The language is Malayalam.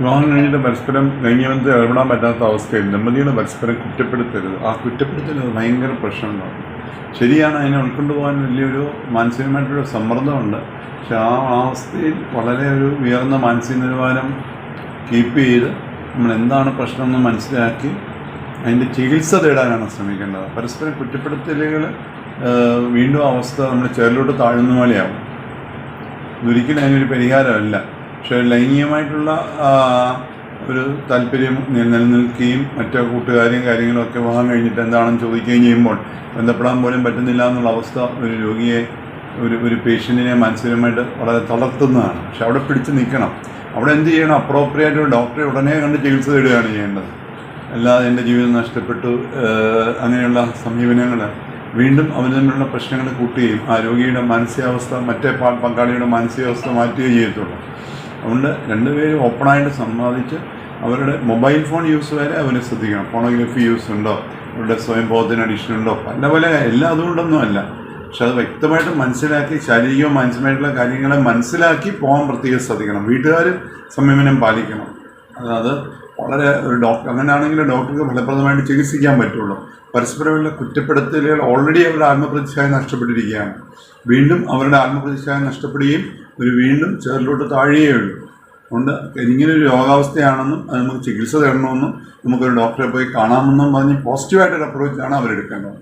വിവാഹം കഴിഞ്ഞിട്ട് പരസ്പരം ലൈംഗികബന്ധത്തിൽ ഇടപെടാൻ പറ്റാത്ത അവസ്ഥയിൽ ദമ്പതികളെ പരസ്പരം കുറ്റപ്പെടുത്തരുത്. ആ കുറ്റപ്പെടുത്തൽ ഭയങ്കര പ്രശ്നമുണ്ടാകും ശരിയാണ് അതിനെ ഉൾക്കൊണ്ടു പോകാൻ വലിയൊരു മാനസികമായിട്ടൊരു സമ്മർദ്ദമുണ്ട്. പക്ഷെ ആ അവസ്ഥയിൽ വളരെ ഒരു ഉയർന്ന മാനസിക നിലവാരം കീപ്പ് ചെയ്ത് നമ്മൾ എന്താണ് പ്രശ്നം എന്ന് മനസ്സിലാക്കി അതിന്റെ ചികിത്സ തേടാനാണ് ശ്രമിക്കേണ്ടത്. പരസ്പരം കുറ്റപ്പെടുത്തലുകൾ വീണ്ടും അവസ്ഥ നമ്മുടെ ചേറിലോട്ട് താഴുന്ന പോലെയാവും. ഇതൊരിക്കലും അതിനൊരു പരിഹാരമല്ല. പക്ഷേ ലൈംഗികമായിട്ടുള്ള ഒരു താല്പര്യം നിലനിൽക്കുകയും മറ്റു കൂട്ടുകാരെയും കാര്യങ്ങളും ഒക്കെ വിവാഹം കഴിഞ്ഞിട്ട് എന്താണെന്ന് ചോദിക്കുകയും ചെയ്യുമ്പോൾ ബന്ധപ്പെടാൻ പോലും പറ്റുന്നില്ല എന്നുള്ള അവസ്ഥ ഒരു രോഗിയെ ഒരു ഒരു പേഷ്യന്റിനെ മാനസികമായിട്ട് വളരെ തളർത്തുന്നതാണ്. പക്ഷെ അവിടെ പിടിച്ച് നിൽക്കണം. അവിടെ എന്ത് ചെയ്യണം? അപ്രോപ്രിയായിട്ട് ഒരു ഡോക്ടറെ ഉടനെ കണ്ട് ചികിത്സ തേടുകയാണ് ചെയ്യേണ്ടത്. അല്ലാതെ എന്റെ ജീവിതം നഷ്ടപ്പെട്ടു അങ്ങനെയുള്ള സമീപനങ്ങൾ വീണ്ടും അവന് തമ്മിലുള്ള പ്രശ്നങ്ങൾ കൂട്ടുകയും ആ രോഗിയുടെ മാനസികാവസ്ഥ മറ്റേ പങ്കാളിയുടെ മാനസികാവസ്ഥ മാറ്റുകയും ചെയ്യത്തുള്ളൂ. അതുകൊണ്ട് രണ്ടുപേരും ഓപ്പണായിട്ട് സംവാദിച്ച് അവരുടെ മൊബൈൽ ഫോൺ യൂസ് വരെ അവർ ശ്രദ്ധിക്കണം. ഫോണോഗ്രഫി യൂസ് ഉണ്ടോ? അവരുടെ സ്വയം ബോധത്തിന് അഡിക്ഷൻ ഉണ്ടോ? പല പല എല്ലാം അതുകൊണ്ടൊന്നും അല്ല പക്ഷെ അത് വ്യക്തമായിട്ട് മനസ്സിലാക്കി ശാരീരികവും മാനസികമായിട്ടുള്ള കാര്യങ്ങളെ മനസ്സിലാക്കി പോകാൻ പ്രത്യേകം ശ്രദ്ധിക്കണം. വീട്ടുകാർ സംയമനം പാലിക്കണം. അതായത് വളരെ ഒരു ഡോക്ടർ അങ്ങനെയാണെങ്കിൽ ഡോക്ടർക്ക് ഫലപ്രദമായിട്ട് ചികിത്സിക്കാൻ പറ്റുള്ളൂ. പരസ്പരമുള്ള കുറ്റപ്പെടുത്തലുകൾ ഓൾറെഡി അവരുടെ ആത്മപ്രതിഷ്ഠായം നഷ്ടപ്പെട്ടിരിക്കുകയാണ്. വീണ്ടും അവരുടെ ആത്മപ്രതിഷ്ഠായം നഷ്ടപ്പെടുകയും ഒരു വീണ്ടും ചേറിലോട്ട് താഴുകയുള്ളൂ അതുകൊണ്ട് ഇങ്ങനെ ഒരു രോഗാവസ്ഥയാണെന്നും അത് നമുക്ക് ചികിത്സ തരണമെന്നും നമുക്കൊരു ഡോക്ടറെ പോയി കാണാമെന്നും പറഞ്ഞ് പോസിറ്റീവായിട്ടൊരു അപ്രോച്ചാണ് അവരെടുക്കേണ്ടത്.